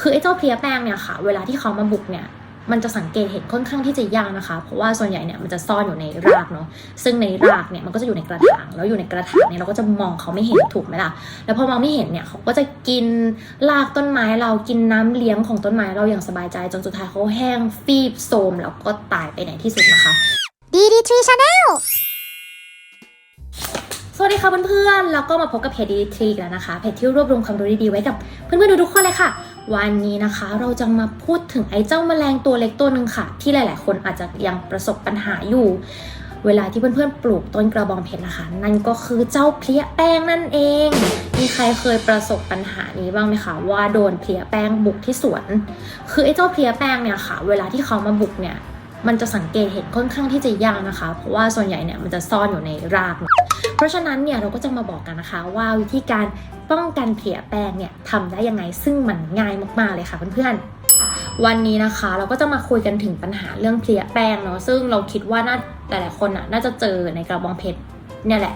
คือไอ้เจ้าเพลียแป้งเนี่ยค่ะ เวลาที่เขามาบุกเนี่ยมันจะสังเกตเห็นค่อนข้างที่จะยากนะคะ เพราะว่าส่วนใหญ่เนี่ยมันจะซ่อนอยู่ในรากเนาะ ซึ่งในรากเนี่ยมันก็จะอยู่ในกระถาง แล้วอยู่ในกระถางเนี่ยเราก็จะมองเขาไม่เห็นถูกไหมล่ะ แล้วพอมองไม่เห็นเนี่ยเขาก็จะกินรากต้นไม้เรากินน้ำเลี้ยงของต้นไม้เราอย่างสบายใจจนสุดท้ายเขาแห้งฟีบโทรมแล้วก็ตายไปในที่สุดนะคะ DD3 Channel สวัสดีค่ะเพื่อนๆ แล้วก็มาพบกับเพจดีทรีแล้วนะคะ เพจที่รวบรวมความรู้ดีๆไว้กับเพื่อนๆทุกๆคนเลยค่ะ วันนี้นะคะ เราจะมาพูดถึงไอ้เจ้าแมลงตัวเล็กตัวหนึ่งค่ะ ที่หลาย ๆ คนอาจจะยังประสบปัญหาอยู่ เวลาที่เพื่อน ๆ ปลูกต้นกระบองเพชรนะคะ นั่นก็คือเจ้าเพลี้ยแป้งนั่นเอง มีใครเคยประสบปัญหานี้บ้างไหมคะว่าโดนเพลี้ยแป้งบุกที่สวน คือไอ้เจ้าเพลี้ยแป้งเนี่ยค่ะ เวลาที่เขามาบุกเนี่ย มันจะสังเกตเห็นค่อนข้างที่จะยากนะคะ เพราะว่าส่วนใหญ่เนี่ยมันจะซ่อนอยู่ในราก เพราะฉะนั้นเนี่ยเราก็จะมาบอกกันนะคะ ว่าวิธีการป้องกันเพลียแป้งเนี่ยทำได้ยังไงซึ่งมันง่ายมากๆเลยค่ะเพื่อนๆ วันนี้นะคะเราก็จะมาคุยกันถึงปัญหาเรื่องเพลียแป้งเนาะซึ่งเราคิดว่าน่าแต่ละคนน่ะน่าจะเจอในกระบองเพชรเนี่ยแหละ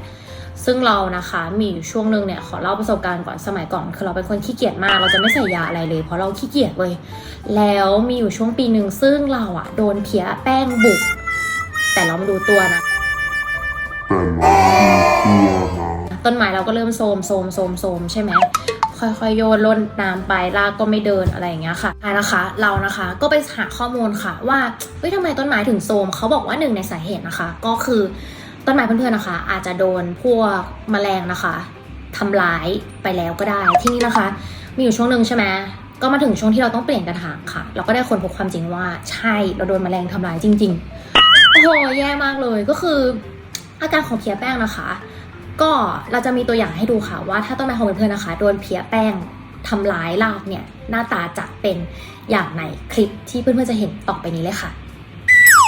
ซึ่งเรานะคะมีอยู่ช่วงหนึ่งเนี่ยขอเล่าประสบการณ์ก่อนสมัยก่อนคือเราเป็นคนขี้เกียจมาก เราจะไม่ใส่ยาอะไรเลย เพราะเราขี้เกียจเลยแล้วมีอยู่ช่วงปีหนึ่งซึ่งเราอะโดนเพี้ยแป้งบุก แต่เราไม่ดูตัวนะต้นไม้เราก็เริ่มโซมโซมโซมโซมใช่ไหมค่อยๆโยนล้นน้ำไปรากก็ไม่เดินอะไรอย่างเงี้ยค่ะอะนะคะ เรานะคะก็ไปหาข้อมูลค่ะว่าเฮ้ยทำไมต้นไม้ถึงโซมเขาบอกว่าหนึ่งในสาเหตุนะคะ ก็คือ ต้นไม้เพื่อนๆนะคะ อาจจะโดนพวกแมลงนะคะทำร้ายไปแล้วก็ได้ ที่นี่นะคะ มีอยู่ช่วงหนึ่งใช่ไหมก็มาถึงช่วงที่เราต้องเปลี่ยนกระถางค่ะ เราก็ได้คนพบความจริงว่าใช่เราโดนแมลงทำร้ายจริง ๆ โอ้โหแย่มากเลยก็คือ อาการของเพียแป้งนะคะ ก็เราจะมีตัวอย่างให้ดูค่ะว่าถ้าต้นไม้ของเพื่อนๆนะคะ โดนเพียแป้งทำร้ายรากเนี่ยหน้าตาจะเป็นอย่างในคลิปที่เพื่อนๆจะเห็นต่อไปนี้เลยค่ะ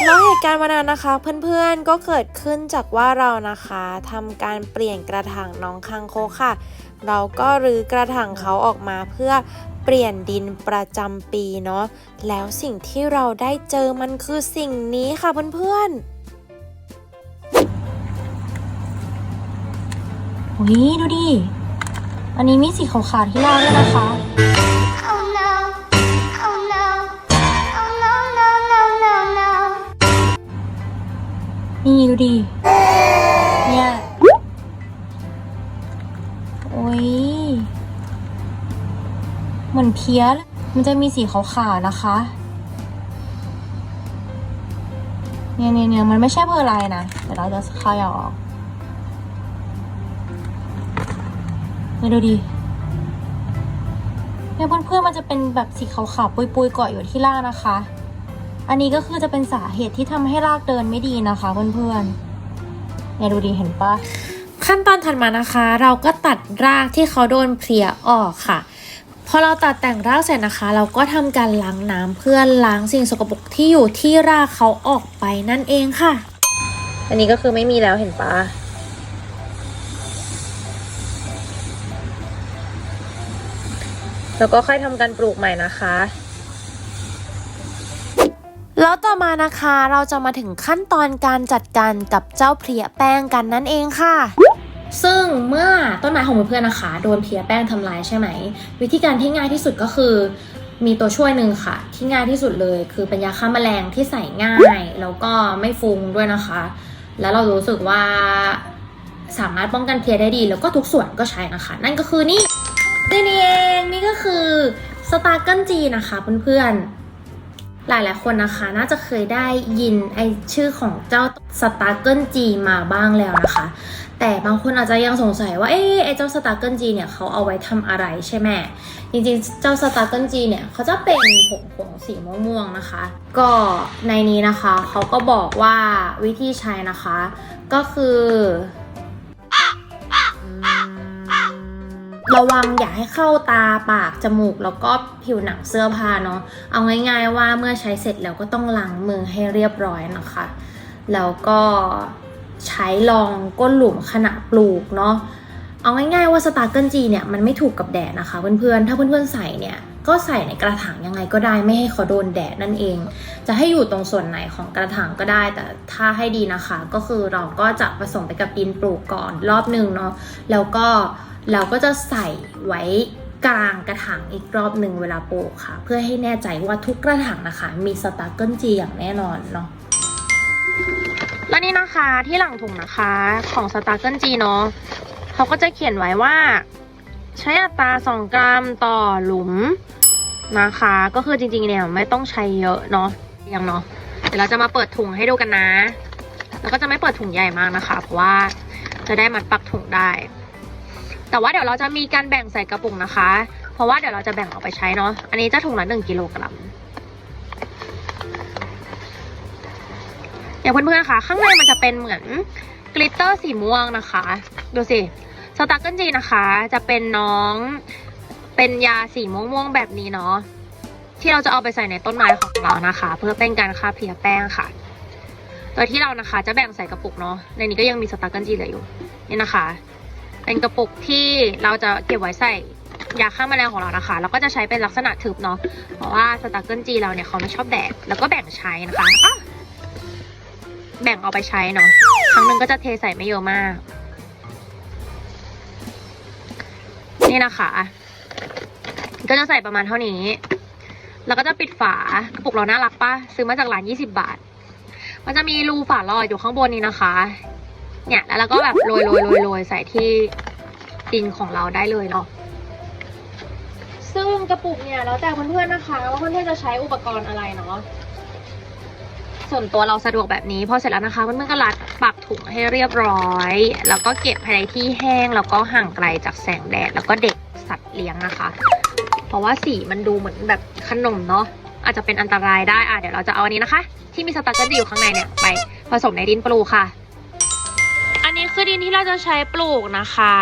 แล้วเหตุการณ์วันนั้นนะคะ เพื่อนๆก็เกิดขึ้นจากว่าเรานะคะทำการเปลี่ยนกระถางน้องคังโคกค่ะ เราก็รื้อกระถางเขาออกมาเพื่อเปลี่ยนดินประจำปีเนาะแล้วสิ่งที่เราได้เจอมันคือสิ่งนี้ค่ะเพื่อนๆโอ้ยดูดิ อันนี้มีสีขาวๆที่รากด้วยนะคะ นี่ดูดิ เนี่ย โอ้ย เหมือนเพี้ยมันจะมีสีขาวๆนะคะ เนี่ยเนี่ยเนี่ยมันไม่ใช่เพอร์ไลนะ เดี๋ยวเราจะคายออกเนี่ยดูดิเนี่ยเพื่อนๆมันจะเป็นแบบสีขาวๆปุยๆเกาะอยู่ที่ล่างนะคะ อันนี้ก็คือจะเป็นสาเหตุที่ทำให้รากเดินไม่ดีนะคะเพื่อนๆเนี่ยดูดิเห็นปะขั้นตอนถัดมานะคะ เราก็ตัดรากที่เขาโดนเพลียออกค่ะพอเราตัดแต่งรากเสร็จนะคะ เราก็ทำการล้างน้ำเพื่อล้างสิ่งสกปรกที่อยู่ที่รากเขาออกไปนั่นเองค่ะ อันนี้ก็คือไม่มีแล้วเห็นปะแล้วก็ค่อยทำการปลูกใหม่นะคะ แล้วต่อมานะคะเราจะมาถึงขั้นตอนการจัดการกับเจ้าเพลียแป้งกันนั่นเองค่ะซึ่งเมื่อต้นไม้ของเพื่อนๆนะคะ โดนเพลียแป้งทำลายใช่ไหม วิธีการที่ง่ายที่สุดก็คือ มีตัวช่วยหนึ่งค่ะ ที่ง่ายที่สุดเลย คือเป็นยาฆ่าแมลงที่ใส่ง่าย แล้วก็ไม่ฟุ้งด้วยนะคะ แล้วเรารู้สึกว่าสามารถป้องกันเพลียได้ดี แล้วก็ทุกส่วนก็ใช้นะคะ นั่นก็คือนี่นี่นี่เองนี่ก็คือสตาร์เกิลจีนะคะเพื่อนๆ หลายๆคนนะคะ น่าจะเคยได้ยินไอชื่อของเจ้าสตาร์เกิลจีมาบ้างแล้วนะคะ แต่บางคนอาจจะยังสงสัยว่าเอ๊ไอเจ้าสตาร์เกิลจีเนี่ยเขาเอาไว้ทำอะไรใช่ไหมจริงๆ เจ้าสตาร์เกิลจีเนี่ยเขาจะเป็นผงผงสีม่วงๆนะคะ ก็ในนี้นะคะเขาก็บอกว่าวิธีใช้นะคะ ก็คือ ระวังอย่าให้เข้าตาปากจมูก แล้วก็ผิวหนังเสื้อผ้าเนาะเอาง่าย ๆ ว่าเมื่อใช้เสร็จแล้วก็ต้องล้างมือให้เรียบร้อยนะคะ แล้วก็ใช้รองก้นหลุมขณะปลูกเนาะเอาง่ายๆว่าสตาร์เกิลจีเนี่ยมันไม่ถูกกับแดดนะคะเพื่อนๆถ้าเพื่อนๆใส่เนี่ยก็ใส่ในกระถางยังไงก็ได้ไม่ให้เขาโดนแดดนั่นเอง จะให้อยู่ตรงส่วนไหนของกระถางก็ได้ แต่ถ้าให้ดีนะคะ ก็คือเราก็จะผสมไปกับดินปลูกก่อนรอบหนึ่งเนาะแล้วก็ เราก็จะใส่ไว้กลางกระถางอีกรอบหนึ่งเวลาปลูกค่ะ เพื่อให้แน่ใจว่าทุกกระถางนะคะ มีสตาร์เกิลจีอย่างแน่นอนเนาะและนี่นะคะที่หลังถุงนะคะของสตาร์เกิลจีเนาะเขาก็จะเขียนไว้ว่า ใช้อัตรา 2 กรัมต่อหลุมนะคะ ก็คือจริงๆเนี่ยไม่ต้องใช้เยอะเนาะยังเนาะเดี๋ยวเราจะมาเปิดถุงให้ดูกันนะ แล้วก็จะไม่เปิดถุงใหญ่มากนะคะ เพราะว่าจะได้มัดปักถุงได้ แต่ว่าเดี๋ยวเราจะมีการแบ่งใส่กระปุกนะคะ เพราะว่าเดี๋ยวเราจะแบ่งออกไปใช้เนาะ อันนี้จะถุงละหนึ่งกิโลกรัมอย่างเพื่อนๆค่ะ ข้างในมันจะเป็นเหมือนกลิตเตอร์สีม่วงนะคะ ดูสิ สตาร์เกิลจีนะคะ จะเป็นน้องเป็นยาสีม่วงๆแบบนี้เนาะที่เราจะเอาไปใส่ในต้นไม้ของเรานะคะ เพื่อเป็นการฆ่าเพลียแป้งค่ะ โดยที่เรานะคะจะแบ่งใส่กระปุกเนาะในนี้ก็ยังมีสตาร์เกิลจีเหลืออยู่นี่นะคะ เป็นกระปุกที่เราจะเก็บไว้ใส่ยาฆ่าแมลงของเรานะคะแล้วก็จะใช้เป็นลักษณะทึบเนาะ เพราะว่าสตาร์เกิลจีเราเนี่ยเขาไม่ชอบแดด แล้วก็แบ่งใช้นะคะะแบ่งเอาไปใช้เนาะ ครั้งหนึ่งก็จะเทใส่ไม่เยอะมาก นี่นะคะ ก็จะใส่ประมาณเท่านี้ แล้วก็จะปิดฝากระปุกเราน่ารักปะซื้อมาจากร้านยี่สิบบาท มันจะมีรูฝาลอยอยู่ข้างบนนี้นะคะ เนี่ยแล้วเราก็แบบโรยโรยโรยโรยใส่ที่ดินของเราได้เลยเนาะซึ่งกระปุกเนี่ยแล้วแต่เพื่อนๆนะคะว่าเพื่อนๆจะใช้อุปกรณ์อะไรเนาะส่วนตัวเราสะดวกแบบนี้พอเสร็จแล้วนะคะเพื่อนๆก็รัดปักถุงให้เรียบร้อย แล้วก็เก็บภายในที่แห้งแล้วก็ห่างไกลจากแสงแดดแล้วก็เด็กสัตว์เลี้ยงนะคะ เพราะว่าสีมันดูเหมือนแบบขนมเนาะอาจจะเป็นอันตรายได้อะเดี๋ยวเราจะเอาอันนี้นะคะ ที่มีสตาร์เกิลดีอยู่ข้างในเนี่ยไปผสมในดินปลูกค่ะอันนี้ คือดินที่เราจะใช้ปลูกนะคะ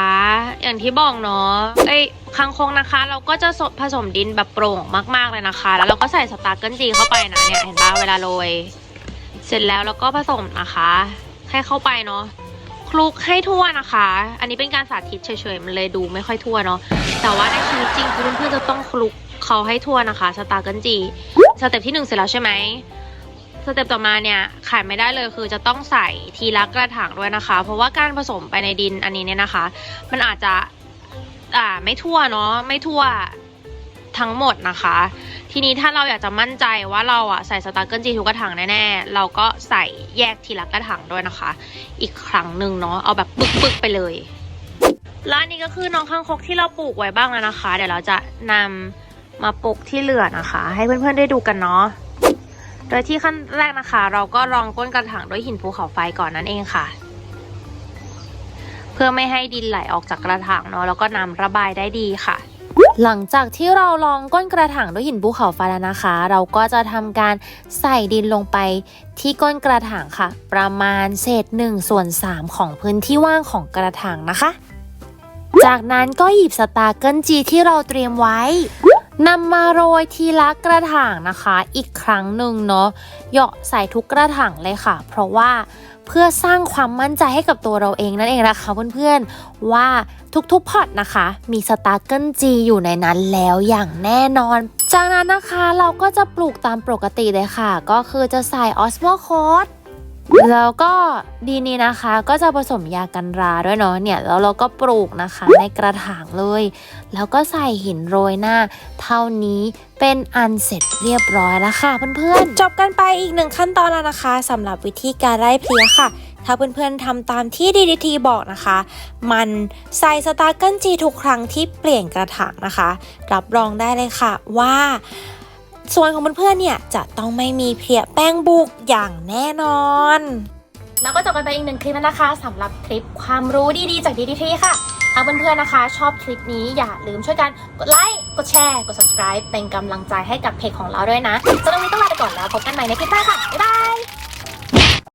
อย่างที่บอกเนาะไอ้คังคงนะคะ เราก็จะผสมดินแบบโปร่งมากๆเลยนะคะ แล้วเราก็ใส่สตาร์เกิลจีเข้าไปนะเนี่ยเห็นป่ะเวลาโรยเสร็จแล้วเราก็ผสมนะคะ ให้เข้าไปเนาะคลุกให้ทั่วนะคะ อันนี้เป็นการสาธิตเฉยๆมันเลยดูไม่ค่อยทั่วเนาะแต่ว่าในชีวิตจริงคือเพื่อนๆจะต้องคลุกเขาให้ทั่วนะคะสตาร์เกิลจีสเต็ปที่หนึ่งเสร็จแล้วใช่ไหม สเต็ปต่อมาเนี่ยขาดไม่ได้เลยคือจะต้องใส่ทีละกระถางด้วยนะคะ เพราะว่าการผสมไปในดินอันนี้เนี่ยนะคะ มันอาจจะอ่าไม่ทั่วเนาะไม่ทั่วทั้งหมดนะคะ ทีนี้ถ้าเราอยากจะมั่นใจว่าเราอะใส่สตาร์เกิลจีทุกกระถางแน่ๆ เราก็ใส่แยกทีละกระถางด้วยนะคะ อีกครั้งหนึ่งเนาะเอาแบบปึกๆไปเลยแล้วอันนี้ก็คือน้องข้างคกที่เราปลูกไว้บ้างแล้วนะคะ เดี๋ยวเราจะนำมาปลูกที่เหลือนะคะ ให้เพื่อนๆได้ดูกันเนาะ โดยที่ขั้นแรกนะคะ เราก็รองก้นกระถางด้วยหินภูเขาไฟก่อนนั่นเองค่ะ เพื่อไม่ให้ดินไหลออกจากกระถางเนาะแล้วก็น้ำระบายได้ดีค่ะหลังจากที่เราลองก้นกระถางด้วยหินภูเขาไฟแล้วนะคะ เราก็จะทำการใส่ดินลงไปที่ก้นกระถางค่ะ ประมาณเศษ1ส่วน3ของพื้นที่ว่างของกระถางนะคะ จากนั้นก็หยิบสตาร์เกิลจีที่เราเตรียมไว้ นำมาโรยทีละกระถางนะคะ อีกครั้งหนึ่งเนาะเหยาะใส่ทุกกระถางเลยค่ะ เพราะว่าเพื่อสร้างความมั่นใจให้กับตัวเราเองนั่นเองนะคะเพื่อนๆว่าทุกๆพอตนะคะ มีสตาร์เกิลจีอยู่ในนั้นแล้วอย่างแน่นอน จากนั้นนะคะเราก็จะปลูกตามปกติเลยค่ะ ก็คือจะใส่ออสโมโคด แล้วก็ดีนี้นะคะก็จะผสมยากันราด้วยเนาะเนี่ยแล้วเราก็ปลูกนะคะในกระถางเลย แล้วก็ใส่หินโรยหน้า เท่านี้เป็นอันเสร็จเรียบร้อยแล้วค่ะเพื่อนๆ จบกันไปอีกหนึ่งขั้นตอนแล้วนะคะสำหรับวิธีการไล่เพลียค่ะ ถ้าเพื่อนๆทำตามที่ DDT บอกนะคะ มันใส่สตาร์เกิลจีทุกครั้งที่เปลี่ยนกระถางนะคะ รับรองได้เลยค่ะว่า ส่วนของเพื่อนๆเนี่ยจะต้องไม่มีเพลียแป้งบุกอย่างแน่นอน แล้วก็จบกันไปอีกหนึ่งคลิปนะคะสำหรับคลิปความรู้ดีๆจากดีดีทีค่ะถ้าเพื่อนๆนะคะ ชอบคลิปนี้อย่าลืมช่วยกันกดไลค์กดแชร์กด subscribe เป็นกำลังใจให้กับเพจของเราด้วยนะสำหรับวันนี้ต้องลาไปก่อนแล้วพบกันใหม่ในคลิปหน้าค่ะบ๊ายบาย